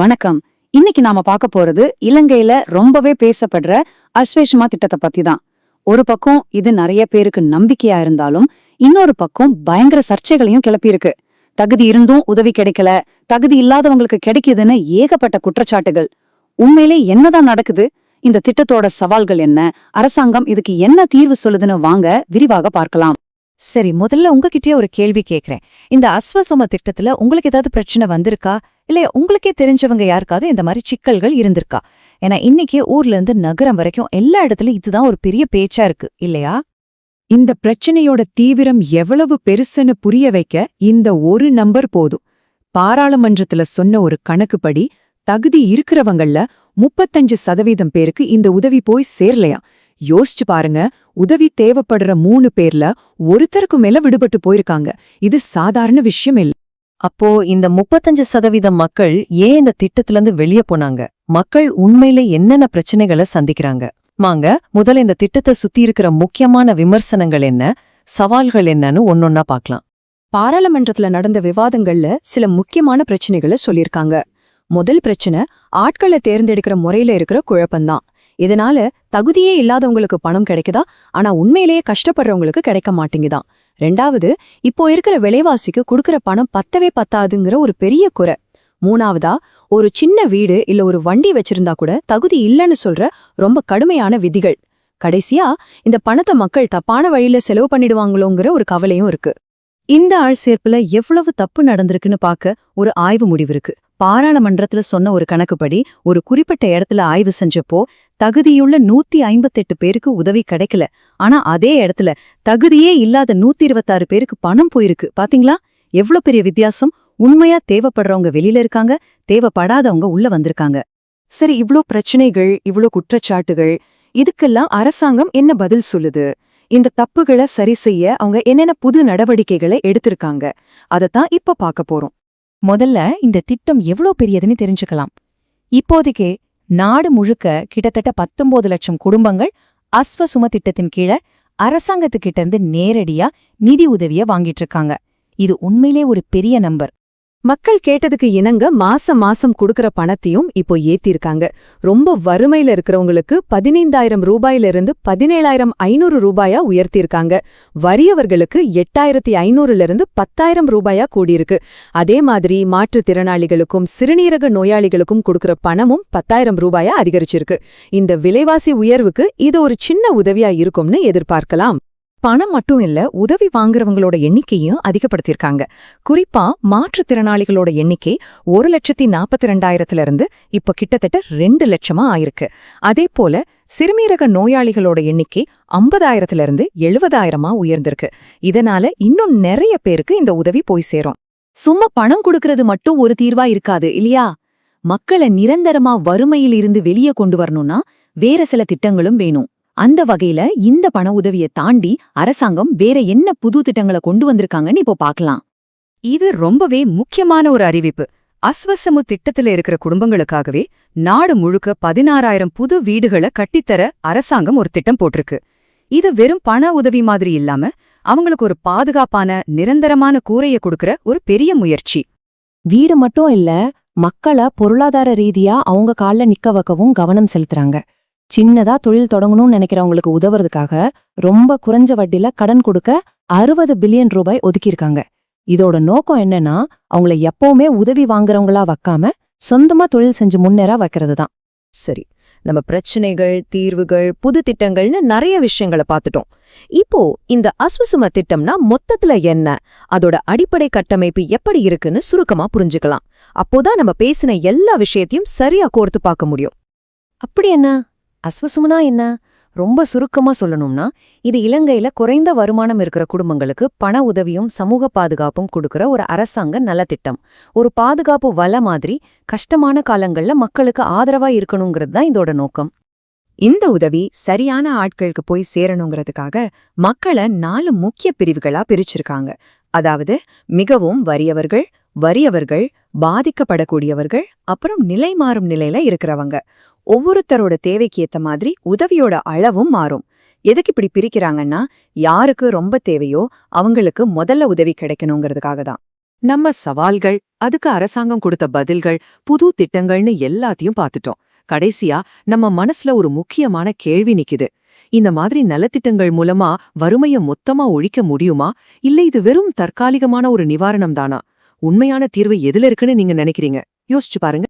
வணக்கம். இன்னைக்கு நாம பார்க்க போறது இலங்கையில ரொம்பவே பேசப்படுற அஸ்வேஷமா திட்டத்தை பத்தி தான் ஒரு பக்கம் இது நிறைய பேருக்கு நம்பிக்கையா இருந்தாலும் இன்னொரு பக்கம் பயங்கர சர்ச்சைகளையும் கிளப்பியிருக்கு. தகுதி இருந்தும் உதவி கிடைக்கல. தகுதி இல்லாதவங்களுக்கு கிடைக்குதுன்னு ஏகப்பட்ட குற்றச்சாட்டுகள். உண்மையிலே என்னதான் நடக்குது? இந்த திட்டத்தோட சவால்கள் என்ன? அரசாங்கம் இதுக்கு என்ன தீர்வு சொல்லுதுன்னு வாங்க விரிவாக பார்க்கலாம். சரி முதல்ல உங்ககிட்டயே ஒரு கேள்வி கேக்குறேன். இந்த அஸ்வசம திட்டத்துல உங்களுக்கு ஏதாவது பிரச்சனை வந்திருக்கா? இல்ல உங்களுக்கே தெரிஞ்சவங்க யாருக்காவது இந்த மாதிரி சிக்கல்கள் இருந்திருக்கா? ஏன்னா இன்னைக்கு ஊர்ல இருந்து நகரம் வரைக்கும் எல்லா இடத்துலயும் இதுதான் ஒரு பெரிய பேச்சா இருக்கு இல்லையா? இந்த பிரச்சனையோட தீவிரம் எவ்வளவு பெருசுன்னு புரிய வைக்க இந்த ஒரு நம்பர் போதும். பாராளுமன்றத்துல சொன்ன ஒரு கணக்குப்படி தகுதி இருக்கிறவங்கள்ல முப்பத்தஞ்சு சதவீதம் பேருக்கு இந்த உதவி போய் சேர்லையா யோசிச்சு பாருங்க. உதவி தேவைப்படுற மூணு பேர்ல ஒருத்தருக்கு மேல விடுபட்டு போயிருக்காங்க. இது சாதாரண விஷயம் இல்ல. அப்போ இந்த முப்பத்தஞ்சு சதவீதம் மக்கள் ஏன் இந்த திட்டத்துல இருந்து வெளியே போனாங்க? மக்கள் உண்மையிலே என்னென்ன பிரச்சனைகளை சந்திக்கிறாங்க? வாங்க முதல்ல இந்த திட்டத்தை சுத்தி இருக்கிற முக்கியமான விமர்சனங்கள் என்ன? சவால்கள் என்னன்னு ஒன்னொன்னா பார்க்கலாம். பாராளுமன்றத்துல நடந்த விவாதங்கள்ல சில முக்கியமான பிரச்சனைகளை சொல்லியிருக்காங்க. முதல் பிரச்சனை ஆட்களை தேர்ந்தெடுக்கிற முறையில இருக்கிற குழப்பம்தான். இதனால தகுதியே இல்லாதவங்களுக்கு பணம் கிடைக்குதா? ஆனா உண்மையிலேயே கஷ்டப்படுறவங்களுக்கு கிடைக்க மாட்டேங்குதான் ரெண்டாவது இப்போ இருக்கிற விலைவாசிக்கு கொடுக்கற பணம் பத்தவே பத்தாதுங்கிற ஒரு பெரிய குறை. மூணாவதா ஒரு சின்ன வீடு இல்ல ஒரு வண்டி வச்சிருந்தா கூட தகுதி இல்லைன்னு சொல்ற ரொம்ப கடுமையான விதிகள். கடைசியா இந்த பணத்தை மக்கள் தப்பான வழியில செலவு பண்ணிடுவாங்களோங்கிற ஒரு கவலையும் இருக்கு. இந்த ஆள் சேர்ப்புல எவ்வளவு தப்பு நடந்திருக்குன்னு பார்க்க ஒரு ஆய்வு முடிவு இருக்கு. பாராளுமன்றத்துல சொன்ன ஒரு கணக்குப்படி ஒரு குறிப்பிட்ட இடத்துல ஆய்வு செஞ்சப்போ தகுதியுள்ள நூத்தி ஐம்பத்தெட்டு பேருக்கு உதவி கிடைக்கல. ஆனா அதே இடத்துல தகுதியே இல்லாத நூத்தி இருபத்தாறு பேருக்கு பணம் போயிருக்கு. பாத்தீங்களா? எவ்ளோ பெரிய வித்தியாசம்? உண்மையா தேவைப்படுறவங்க வெளியில இருக்காங்க தேவைப்படாதவங்க உள்ள வந்திருக்காங்க. சரி இவ்ளோ பிரச்சனைகள் இவ்ளோ குற்றச்சாட்டுகள் இதுக்கெல்லாம் அரசாங்கம் என்ன பதில் சொல்லுது? இந்த தப்புகளை சரி செய்ய அவங்க என்னென்ன புது நடவடிக்கைகளை எடுத்திருக்காங்க? அதத்தான் இப்ப பார்க்க போறோம். முதல்ல இந்த திட்டம் எவ்ளோ பெரியதுன்னு தெரிஞ்சுக்கலாம். இப்போதைக்கே நாடு முழுக்க கிட்டத்தட்ட பத்தொன்பது லட்சம் குடும்பங்கள் அஸ்வசும திட்டத்தின் கீழ அரசாங்கத்துக்கிட்ட இருந்து நேரடியா நிதி உதவிய வாங்கிட்டு இருக்காங்க. இது உண்மையிலே ஒரு பெரிய நம்பர். மக்கள் கேட்டதுக்கு இணங்க மாசம் மாசம் கொடுக்கற பணத்தையும் இப்போ ஏத்திருக்காங்க. ரொம்ப வறுமையில இருக்கிறவங்களுக்கு பதினைந்தாயிரம் ரூபாயிலிருந்து பதினேழாயிரம் ஐநூறு ரூபாயா உயர்த்தியிருக்காங்க வறியவர்களுக்கு எட்டாயிரத்தி ஐநூறுல இருந்து பத்தாயிரம் ரூபாயா கூடியிருக்கு. அதே மாதிரி மாற்றுத்திறனாளிகளுக்கும் சிறுநீரக நோயாளிகளுக்கும் கொடுக்கற பணமும் பத்தாயிரம் ரூபாயா அதிகரிச்சிருக்கு. இந்த விலைவாசி உயர்வுக்கு இது ஒரு சின்ன உதவியா இருக்கும்னு எதிர்பார்க்கலாம். பணம் மட்டும் இல்ல உதவி வாங்குறவங்களோட எண்ணிக்கையும் அதிகப்படுத்தியிருக்காங்க. குறிப்பா மாற்றுத்திறனாளிகளோட எண்ணிக்கை ஒரு லட்சத்தி நாற்பத்தி ரெண்டாயிரத்துல இருந்து இப்ப கிட்டத்தட்ட ரெண்டு லட்சமா ஆயிருக்கு. அதே போல சிறுமீரக நோயாளிகளோட எண்ணிக்கை ஐம்பதாயிரத்துல இருந்து எழுபதாயிரமா உயர்ந்திருக்கு. இதனால இன்னும் நிறைய பேருக்கு இந்த உதவி போய் சேரும். சும்மா பணம் கொடுக்கறது மட்டும் ஒரு தீர்வா இருக்காது இல்லையா? மக்களை நிரந்தரமா வறுமையில் இருந்து வெளியே கொண்டு வரணும்னா வேற சில திட்டங்களும் வேணும். அந்த வகையில இந்த பண உதவியை தாண்டி அரசாங்கம் வேற என்ன புது திட்டங்களை கொண்டு வந்திருக்காங்கன்னு இப்போ பார்க்கலாம். இது ரொம்பவே முக்கியமான ஒரு அறிவிப்பு. அஸ்வசமு திட்டத்துல இருக்கிற குடும்பங்களுக்காகவே நாடு முழுக்க பதினாறாயிரம் புது வீடுகளை கட்டித்தர அரசாங்கம் ஒரு திட்டம் போட்டிருக்கு. இது வெறும் பண உதவி மாதிரி இல்லாம அவங்களுக்கு ஒரு பாதுகாப்பான நிரந்தரமான கூரைய கொடுக்கற ஒரு பெரிய முயற்சி. வீடு மட்டும் இல்ல மக்களை பொருளாதார ரீதியா அவங்க கால்ல நிக்க வைக்கவும் கவனம் செலுத்துறாங்க. சின்னதா தொழில் தொடங்கணும்னு நினைக்கிறவங்களுக்கு உதவுறதுக்காக ரொம்ப குறைஞ்ச வட்டில கடன் கொடுக்க அறுபது பில்லியன் ரூபாய் ஒதுக்கியிருக்காங்க. இதோட நோக்கம் என்னன்னா அவங்கள எப்பவுமே உதவி வாங்குறவங்களா வைக்காம சொந்தமா தொழில் செஞ்சு முன்னேற வைக்கிறது தான் சரி நம்ம பிரச்சனைகள் தீர்வுகள் புது திட்டங்கள்னு நிறைய விஷயங்களை பார்த்துட்டோம். இப்போ இந்த அஸ்வசும திட்டம்னா மொத்தத்துல என்ன? அதோட அடிப்படை கட்டமைப்பு எப்படி இருக்குன்னு சுருக்கமா புரிஞ்சுக்கலாம். அப்போதான் நம்ம பேசின எல்லா விஷயத்தையும் சரியா கோர்த்து பார்க்க முடியும். அப்படி என்ன? அஸ்வசுமனா என்ன? ரொம்ப சுருக்கமா சொல்லணும்னா இது இலங்கையில குறைந்த வருமானம் இருக்கிற குடும்பங்களுக்கு பண உதவியும் சமூக பாதுகாப்பும் கொடுக்கிற ஒரு அரசாங்க நலத்திட்டம். ஒரு பாதுகாப்பு வல மாதிரி கஷ்டமான காலங்கள்ல மக்களுக்கு ஆதரவா இருக்கணுங்கிறது தான் இதோட நோக்கம். இந்த உதவி சரியான ஆட்களுக்கு போய் சேரணுங்கிறதுக்காக மக்களை நாலு முக்கிய பிரிவுகளா பிரிச்சிருக்காங்க. அதாவது மிகவும் வறியவர்கள் வறியவர்கள் பாதிக்கப்படக்கூடியவர்கள் அப்புறம் நிலை மாறும் நிலையில இருக்கிறவங்க. ஒவ்வொருத்தரோட தேவைக்கு ஏத்த மாதிரி உதவியோட அளவும் மாறும். எதுக்கு இப்படி பிரிக்கிறாங்கன்னா யாருக்கு ரொம்ப தேவையோ அவங்களுக்கு முதல்ல உதவி கிடைக்கணுங்கிறதுக்காக தான். நம்ம சவால்கள் அதுக்கு அரசாங்கம் கொடுத்த பதில்கள் புது திட்டங்கள்னு எல்லாத்தையும் பார்த்துட்டோம். கடைசியா நம்ம மனசுல ஒரு முக்கியமான கேள்வி நிக்குது. இந்த மாதிரி நலத்திட்டங்கள் மூலமா வறுமைய மொத்தமா ஒழிக்க முடியுமா? இல்ல இது வெறும் தற்காலிகமான ஒரு நிவாரணம் தானா? உண்மையான தீர்வு எதுல இருக்குன்னு நீங்க நினைக்கிறீங்க? யோசிச்சு பாருங்க.